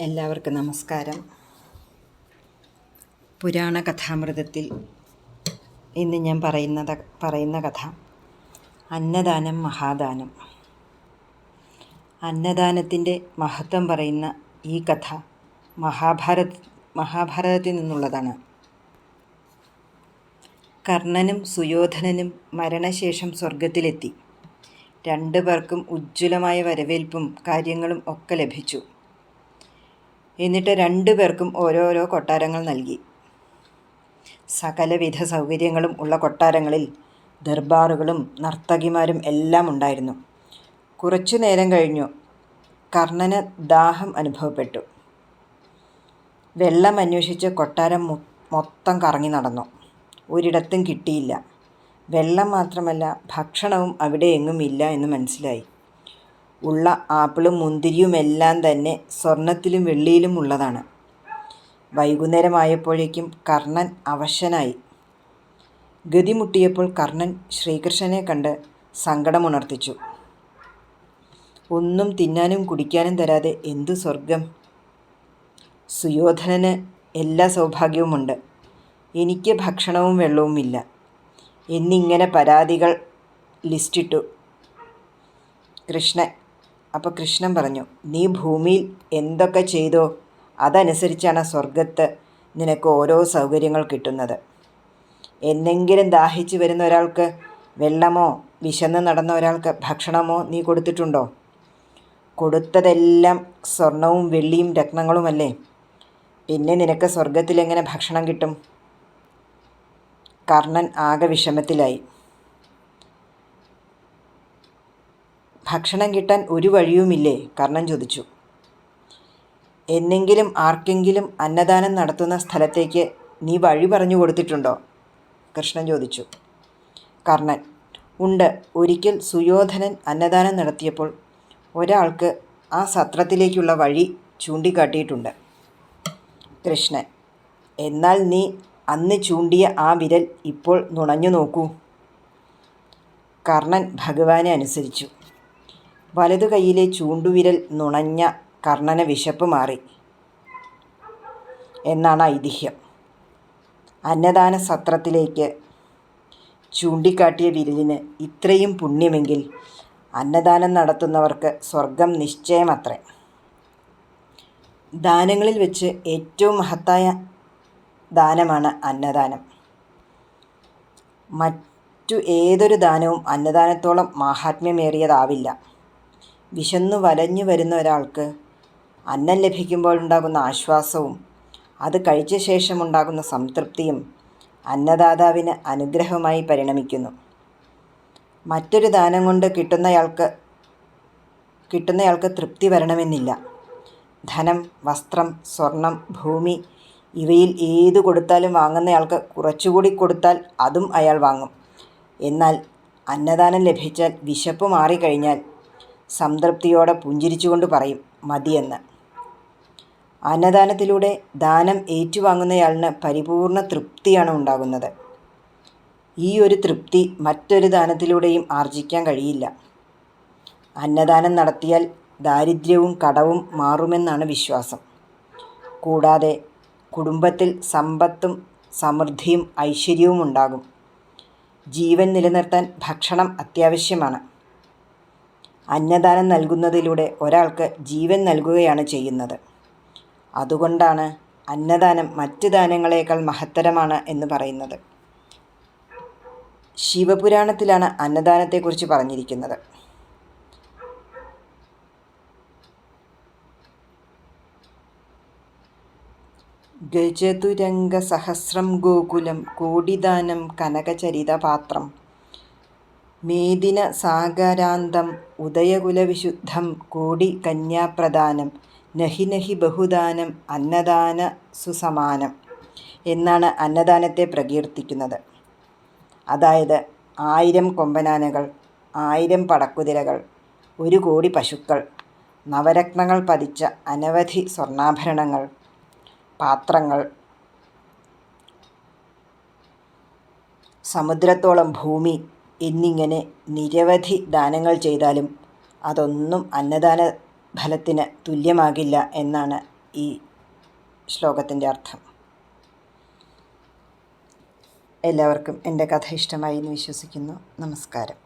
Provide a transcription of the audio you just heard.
എല്ലാവർക്കും നമസ്കാരം. പുരാണ കഥാമൃതത്തിൽ ഇന്ന് ഞാൻ പറയുന്നത് പറയുന്ന കഥ. അന്നദാനം മഹാദാനം. അന്നദാനത്തിന്റെ മഹത്വം പറയുന്ന ഈ കഥ മഹാഭാരത് മഹാഭാരതത്തിൽ നിന്നുള്ളതാണ്. കർണനും സുയോധനനും മരണശേഷം സ്വർഗത്തിലെത്തി രണ്ടു പേർക്കും ഉജ്ജ്വലമായ വരവേൽപ്പും കാര്യങ്ങളും ഒക്കെ ലഭിച്ചു. എന്നിട്ട് രണ്ടു പേർക്കും ഓരോരോ കൊട്ടാരങ്ങൾ നൽകി. സകലവിധ സൗകര്യങ്ങളും ഉള്ള കൊട്ടാരങ്ങളിൽ ദർബാറുകളും നർത്തകിമാരും എല്ലാം ഉണ്ടായിരുന്നു. കുറച്ചു നേരം കഴിഞ്ഞു. കർണന് ദാഹം അനുഭവപ്പെട്ടു. വെള്ളം അന്വേഷിച്ച് കൊട്ടാരം മൊത്തം കറങ്ങി നടന്നു. ഒരിടത്തും കിട്ടിയില്ല. വെള്ളം മാത്രമല്ല ഭക്ഷണവും അവിടെ എങ്ങും ഇല്ല എന്ന് മനസ്സിലായി. ഉള്ള ആപ്പിളും മുന്തിരിയും എല്ലാം തന്നെ സ്വർണത്തിലും വെള്ളിയിലും ഉള്ളതാണ്. വൈകുന്നേരമായപ്പോഴേക്കും കർണൻ അവശനായി. ഗതിമുട്ടിയപ്പോൾ കർണൻ ശ്രീകൃഷ്ണനെ കണ്ട് സങ്കടമുണർത്തിച്ചു. ഒന്നും തിന്നാനും കുടിക്കാനും തരാതെ എന്തു സ്വർഗം സുയോധനന് എല്ലാ സൗഭാഗ്യവുമുണ്ട്. എനിക്ക് ഭക്ഷണവും വെള്ളവുമില്ല എന്നിങ്ങനെ പരാതികൾ ലിസ്റ്റിട്ടു. കൃഷ്ണൻ അപ്പോൾ കൃഷ്ണൻ പറഞ്ഞു നീ ഭൂമിയിൽ എന്തൊക്കെ ചെയ്തോ അതനുസരിച്ചാണ് സ്വർഗത്ത് നിനക്ക് ഓരോ സൗകര്യങ്ങൾ കിട്ടുന്നത്. എന്നെങ്കിലും ദാഹിച്ചു വരുന്ന ഒരാൾക്ക് വെള്ളമോ വിശന്ന് നടന്ന ഒരാൾക്ക് ഭക്ഷണമോ നീ കൊടുത്തിട്ടുണ്ടോ? കൊടുത്തതെല്ലാം സ്വർണവും വെള്ളിയും രത്നങ്ങളുമല്ലേ? പിന്നെ നിനക്ക് സ്വർഗത്തിൽ എങ്ങനെ ഭക്ഷണം കിട്ടും? കർണൻ ആകെ വിഷമത്തിലായി. ഭക്ഷണം കിട്ടാൻ ഒരു വഴിയുമില്ലേ? കർണൻ ചോദിച്ചു. എന്നെങ്കിലും ആർക്കെങ്കിലും അന്നദാനം നടത്തുന്ന സ്ഥലത്തേക്ക് നീ വഴി പറഞ്ഞു കൊടുത്തിട്ടുണ്ടോ? കൃഷ്ണൻ ചോദിച്ചു. കർണൻ ഉണ്ട്. ഒരിക്കൽ സുയോധനൻ അന്നദാനം നടത്തിയപ്പോൾ ഒരാൾക്ക് ആ സത്രത്തിലേക്കുള്ള വഴി ചൂണ്ടിക്കാട്ടിയിട്ടുണ്ട്. കൃഷ്ണൻ എന്നാൽ നീ അന്ന് ചൂണ്ടിയ ആ വിരൽ ഇപ്പോൾ നുണഞ്ഞു നോക്കൂ. കർണൻ ഭഗവാനെ അനുസരിച്ചു. വലതു കൈയിലെ ചൂണ്ടുവിരൽ നുണഞ്ഞ കർണന വിശപ്പ് മാറി. എന്നാണ് ഐതിഹ്യം. അന്നദാന സത്രത്തിലേക്ക് ചൂണ്ടിക്കാട്ടിയ വിരലിന് ഇത്രയും പുണ്യമെങ്കിൽ അന്നദാനം നടത്തുന്നവർക്ക് സ്വർഗം നിശ്ചയമത്രേ. ദാനങ്ങളിൽ വെച്ച് ഏറ്റവും മഹത്തായ ദാനമാണ് അന്നദാനം. മറ്റു ഏതൊരു ദാനവും അന്നദാനത്തോളം മാഹാത്മ്യമേറിയതാവില്ല. വിശന്നു വലഞ്ഞു വരുന്ന ഒരാൾക്ക് അന്നം ലഭിക്കുമ്പോൾ ഉണ്ടാകുന്ന ആശ്വാസവും അത് കഴിച്ച ശേഷം ഉണ്ടാകുന്ന സംതൃപ്തിയും അന്നദാതാവിന് അനുഗ്രഹമായി പരിണമിക്കുന്നു. മറ്റൊരു ദാനം കൊണ്ട് കിട്ടുന്നയാൾക്ക് കിട്ടുന്നയാൾക്ക് തൃപ്തി വരണമെന്നില്ല. ധനം വസ്ത്രം സ്വർണം ഭൂമി ഇവയിൽ ഏതു കൊടുത്താലും വാങ്ങുന്നയാൾക്ക് കുറച്ചുകൂടി കൊടുത്താൽ അതും അയാൾ വാങ്ങും. എന്നാൽ അന്നദാനം ലഭിച്ചാൽ വിശപ്പ് മാറിക്കഴിഞ്ഞാൽ സംതൃപ്തിയോടെ പുഞ്ചിരിച്ചുകൊണ്ട് പറയും മതിയെന്ന്. അന്നദാനത്തിലൂടെ ദാനം ഏറ്റുവാങ്ങുന്നയാളിന് പരിപൂർണ തൃപ്തിയാണ് ഉണ്ടാകുന്നത്. ഈ ഒരു തൃപ്തി മറ്റൊരു ദാനത്തിലൂടെയും ആർജിക്കാൻ കഴിയില്ല. അന്നദാനം നടത്തിയാൽ ദാരിദ്ര്യവും കടവും മാറുമെന്നാണ് വിശ്വാസം. കൂടാതെ കുടുംബത്തിൽ സമ്പത്തും സമൃദ്ധിയും ഐശ്വര്യവും ഉണ്ടാകും. ജീവൻ നിലനിർത്താൻ ഭക്ഷണം അത്യാവശ്യമാണ്. അന്നദാനം നൽകുന്നതിലൂടെ ഒരാൾക്ക് ജീവൻ നൽകുകയാണ് ചെയ്യുന്നത്. അതുകൊണ്ടാണ് അന്നദാനം മറ്റ് ദാനങ്ങളേക്കാൾ മഹത്തരമാണ് എന്ന് പറയുന്നത്. ശിവപുരാണത്തിലാണ് അന്നദാനത്തെക്കുറിച്ച് പറഞ്ഞിരിക്കുന്നത്. ഗജതുരംഗസഹസ്രം ഗോകുലം കോടിദാനം കനകചരിതപാത്രം മേദിന സാഗരാന്തം ഉദയകുലവിശുദ്ധം കോടി കന്യാപ്രദാനം നഹി നഹി ബഹുദാനം അന്നദാന സുസമാനം എന്നാണ് അന്നദാനത്തെ പ്രകീർത്തിക്കുന്നത്. അതായത് ആയിരം കൊമ്പനാനകൾ ആയിരം പടക്കുതിരകൾ ഒരു കോടി പശുക്കൾ നവരത്നങ്ങൾ പതിച്ച അനവധി സ്വർണാഭരണങ്ങൾ പാത്രങ്ങൾ സമുദ്രത്തോളം ഭൂമി എന്നിങ്ങനെ നിരവധി ദാനങ്ങൾ ചെയ്താലും അതൊന്നും അന്നദാന ഫലത്തിന് തുല്യമാകില്ല എന്നാണ് ഈ ശ്ലോകത്തിന്റെ അർത്ഥം. എല്ലാവർക്കും എന്റെ കഥ ഇഷ്ടമായി എന്ന് വിശ്വസിക്കുന്നു. നമസ്കാരം.